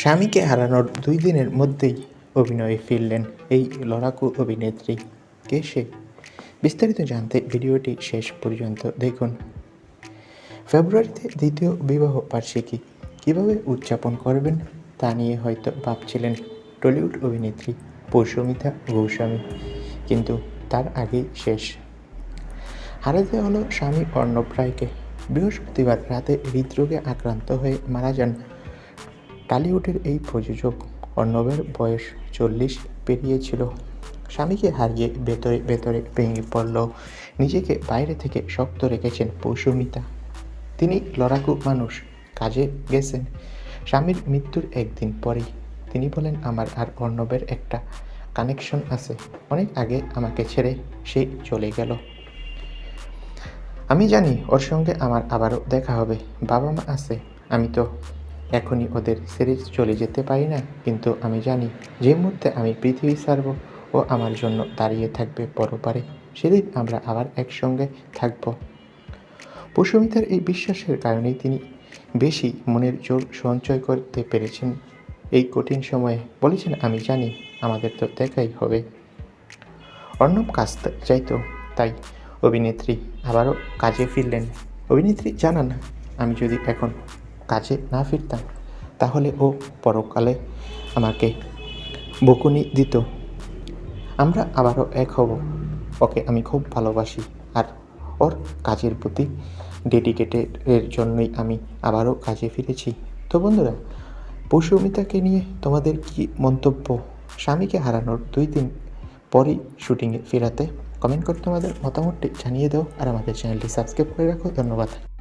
স্বামীকে হারানোর দুই দিনের মধ্যেই অভিনয়ে ফিরলেন এই লড়াকু অভিনেত্রী কে সে বিস্তারিত জানতে ভিডিওটি শেষ পর্যন্ত দেখুন। ফেব্রুয়ারিতে দ্বিতীয় বিবাহ বার্ষিকী কীভাবে উদযাপন করবেন তা নিয়ে হয়তো ভাবছিলেন টলিউড অভিনেত্রী পৌষমিতা গোস্বামী, কিন্তু তার আগেই শেষ। হারাতে হলো স্বামী অর্ণব রায়কে। বৃহস্পতিবার রাতে হৃদরোগে আক্রান্ত হয়ে মারা যান টালিউডের এই প্রযোজক অর্ণবের বয়স চল্লিশ পেরিয়েছিল। স্বামীকে হারিয়ে ভেতরে ভেতরে ভেঙে পড়ল। নিজেকে বাইরে থেকে শক্ত রেখেছেন পৌষমিতা। তিনি লড়াকু মানুষ, কাজে গেছেন। স্বামীর মৃত্যুর একদিন পরেই তিনি বলেন, আমার আর অর্ণবের একটা কানেকশন আছে। অনেক আগে আমাকে ছেড়ে সে চলে গেল। আমি জানি ওর সঙ্গে আমার আবারও দেখা হবে। বাবা মা আছে, আমি তো এখনই ওদের ছেড়ে চলে যেতে পারি না, কিন্তু আমি জানি যে মুহূর্তে আমি পৃথিবী ছাড়ব ও আমার জন্য দাঁড়িয়ে থাকবে পরপারে সেদিন আমরা আবার একসঙ্গে থাকব। পশুমিতার এই বিশ্বাসের কারণেই তিনি বেশি মনের জোর সঞ্চয় করতে পেরেছেন। এই কঠিন সময়ে বলেছেন, আমি জানি আমাদের তো দেখাই হবে। অর্ণব কাজ চাইতো তাই অভিনেত্রী আবারও কাজে ফিরলেন। অভিনেত্রী জানান, আমি যদি এখন কাজে না ফিরতাম, তাহলে ও পরকালে আমাকে বকুনি দিত। আমরা আবারও এক হব। ওকে আমি খুব ভালোবাসি আর ওর কাজের প্রতি ডেডিকেটেডের জন্যই আমি আবারও কাজে ফিরেছি। তো বন্ধুরা পশুমিতাকে নিয়ে তোমাদের কি মন্তব্য? স্বামীকে হারানোর দুই দিন পরই শুটিংয়ে ফেরাতে কমেন্ট করে তোমাদের মতামতটি জানিয়ে দাও আর আমাদের চ্যানেলটি সাবস্ক্রাইব করে রাখো। ধন্যবাদ।